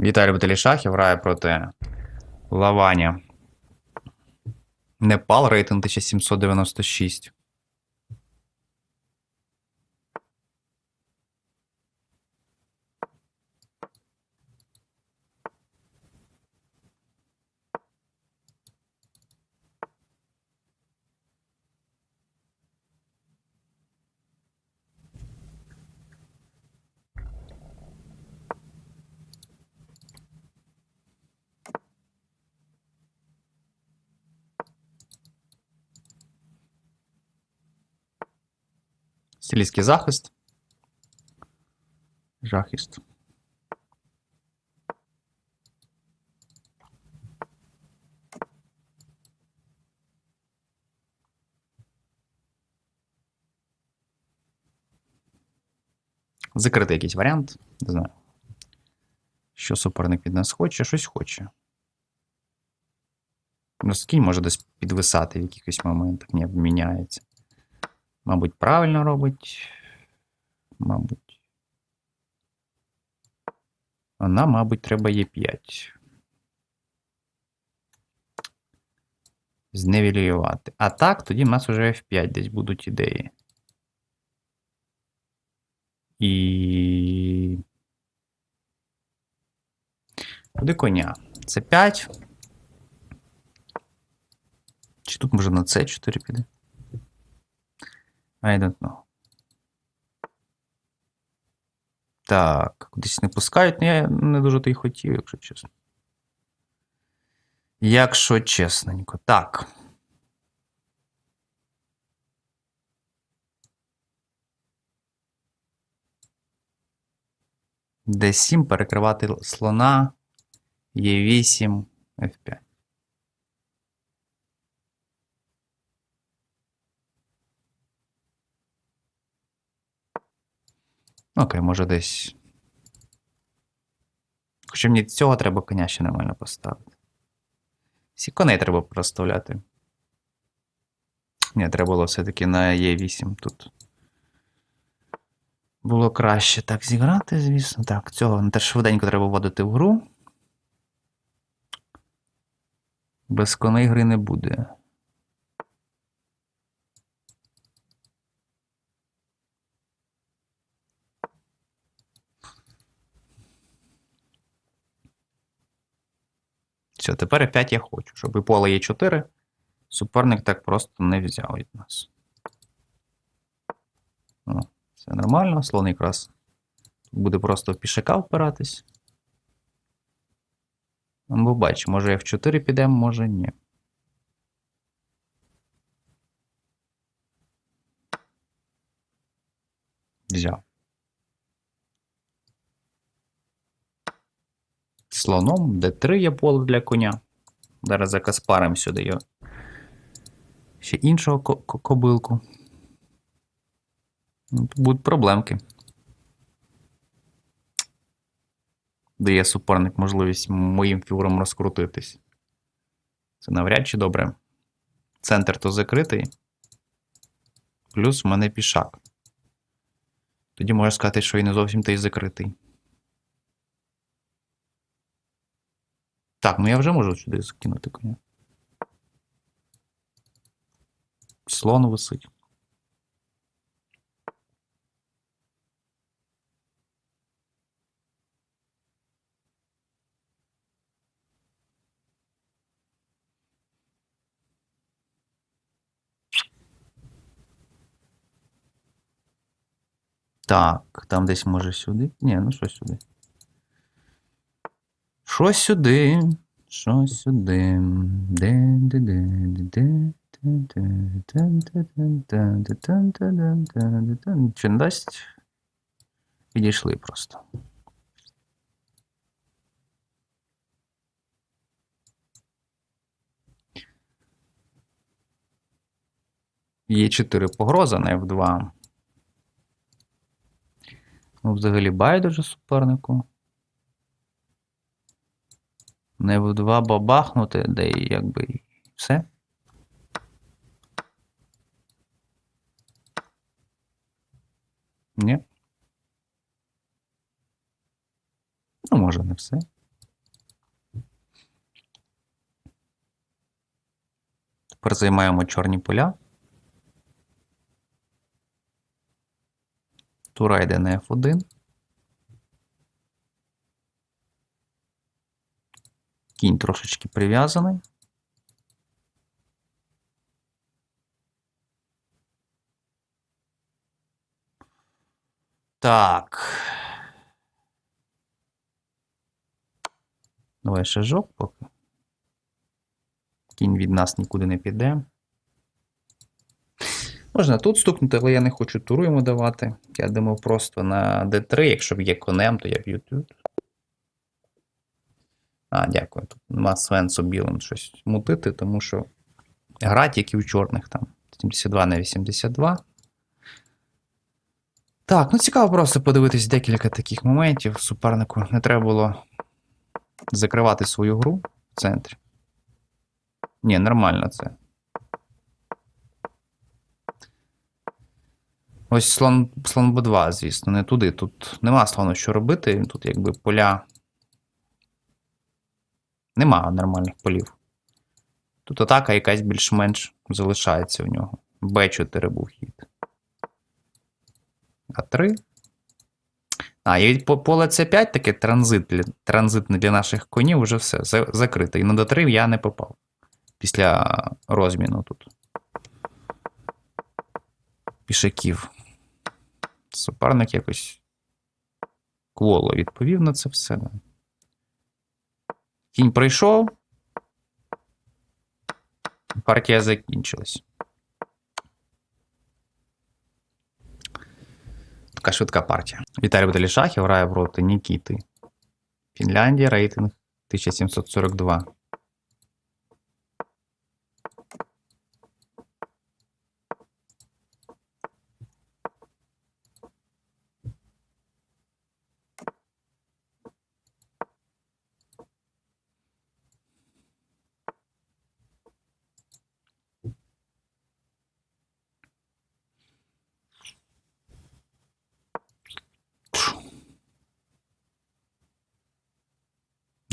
Віталій Баталішахів, шахів грає проти Лаваня. Непал рейтинг 1796. Силійський захист. Захист. Закритий якийсь варіант. Не знаю. Що суперник від нас хоче, щось хоче. Ну, скінь може десь підвисати в якихось моментах, ні, міняється. Мабуть, правильно робить. Мабуть. Вона, мабуть, треба Е5. Зневілювати. А так, тоді в нас вже F5 десь будуть ідеї. І. Куди коня? Це 5. Чи тут може на С4 піде? I don't know. Так, кудись не пускають, ну я не дуже то й хотів, якщо чесно. Якщо чесненько. Так. D7 перекривати слона. Е8, F5. Окей, може десь. Хоча мені цього треба коня ще нормально поставити. Всі коней треба проставляти. Ні, треба було все-таки на Е8 тут. Було краще так зіграти, звісно. Так, цього теж швиденько треба вводити в гру. Без коней гри не буде. Все, тепер F5 я хочу, щоб і поле є 4. Суперник так просто не взяв від нас. О, все нормально, слон якраз буде просто в пішака впиратись. Ну, бач, може F4 підемо, може ні. Взяв. Слоном D3 є поле для коня. Зараз за Каспаром сюди його. Ще іншого ко- ко- кобилку. Ну, Тут будуть проблемки. Дає суперник можливість моїм фігурам розкрутитись. Це навряд чи добре. Центр то закритий. Плюс в мене пішак. Тоді можна сказати, що і не зовсім той закритий. Так, ну я вже можу сюди закинути коня. Слон висить. Так, там десь може сюди. Ні, ну що сюди. Де, де, де, де, де. Чи не дасть? Підійшли просто. Є 4 погроза на F2. Ну, взагалі байдуже супернику. Не в два бабахнути, де якби і все. Ні. Ну, може, не все. Тепер займаємо чорні поля. Тура йде на F1. Кінь трошечки прив'язаний. Так. Давай шажок поки. Кінь від нас нікуди не піде. Можна тут стукнути, але я не хочу туру йому давати. Я думав просто на D3, якщо б є конем, то я б'ю тут. А, дякую. Тут нема сенсу білим щось мутити, тому що гра тільки у чорних там. 72 на 82. Так, ну цікаво просто подивитись декілька таких моментів. Супернику не треба було закривати свою гру в центрі. Ні, нормально це. Ось слон, слон Б2, звісно, не туди. Тут нема слону що робити. Тут якби поля. Нема нормальних полів. Тут атака якась більш-менш залишається у нього. Б4 був хід. А3. А, і по- поле С5 таке транзит транзитне для наших конів вже все за- закрите. І на Д3 я не попав. Після розміну тут. Пішаків. Суперник якось кволо відповів на це все. да. Кінь пройшов. Партія закінчилась. Така швидка партія. Віталій Баталішахів грає проти Нікіти. Фінляндія, рейтинг 1742.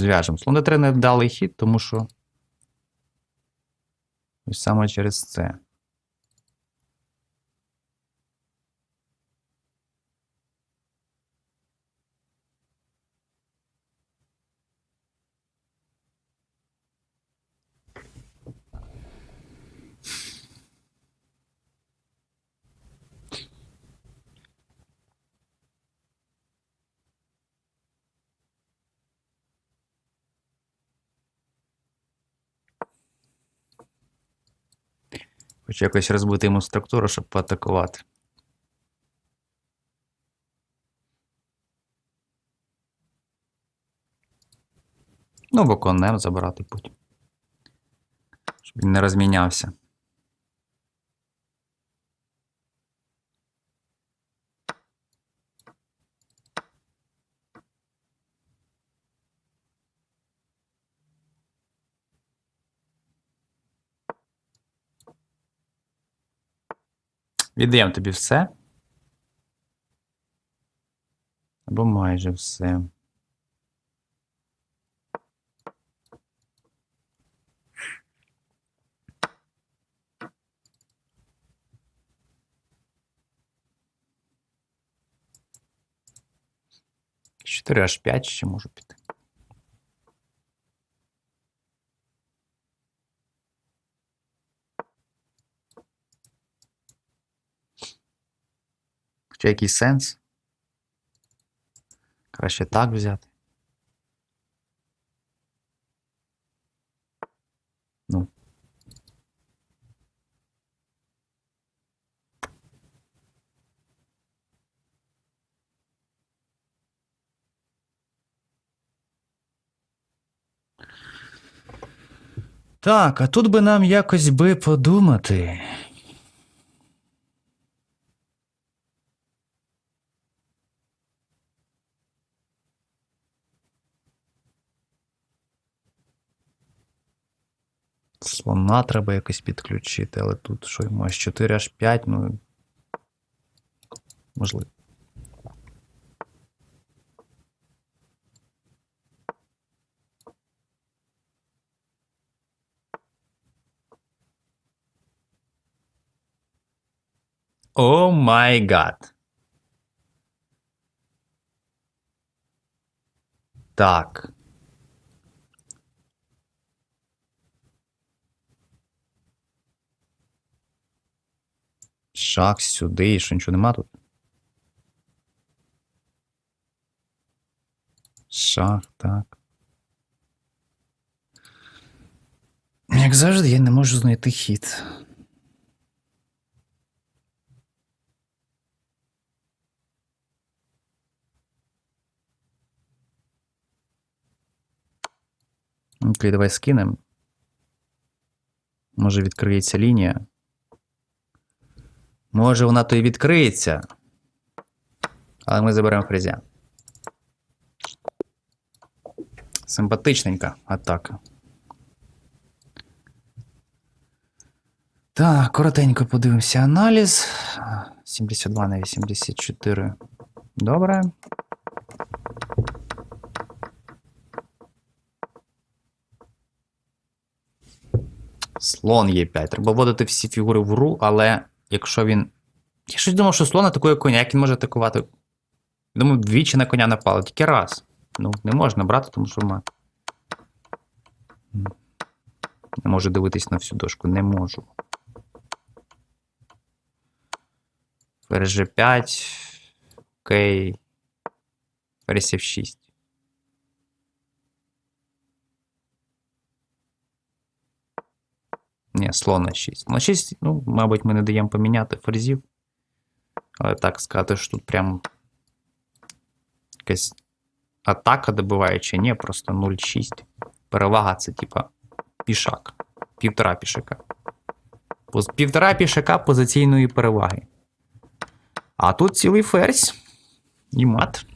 Зв'яжемо. Слон d3 не вдалий хід, тому що. Ось саме через це. Хочу якось розбити йому структуру, щоб поатакувати. Ну, або конем забирати путь. Щоб він не розмінявся. Віддаємо тобі все. Або майже все. Чотири аж п'ять ще можу піти. Хоча якийсь сенс? Краще так взяти. Ну. Так, а тут би нам якось би подумати. слона треба якось підключити, але тут що йому аж 4 аж 5, ну. Можливо. О май гад. Так. Шах сюди, що нічого нема тут? Шах, так. Як завжди, я не можу знайти хід. Окей, давай скинемо. Може відкриється лінія. Може, вона то і відкриється. Але ми заберемо фрезя. Симпатичненька атака. Так, коротенько подивимося аналіз. 72 на 84. Добре. Слон Е5. Треба вводити всі фігури в ру, але якщо він. Я щось думав, що слон атакує коня, як він може атакувати. Думаю, двічі на коня напали, тільки раз. Ну, не можна брати, тому що ма. Не можу дивитись на всю дошку, не можу. Ферзь 5 Окей. Ферзь F6. Ні, слон на 6. На 6, ну, мабуть, ми не даємо поміняти ферзів. Але так сказати, що тут прям якась атака добиваюча, ні, просто 0,6. Перевага це типа пішак. Півтора пішака. Півтора пішака позиційної переваги. А тут цілий ферзь і мат.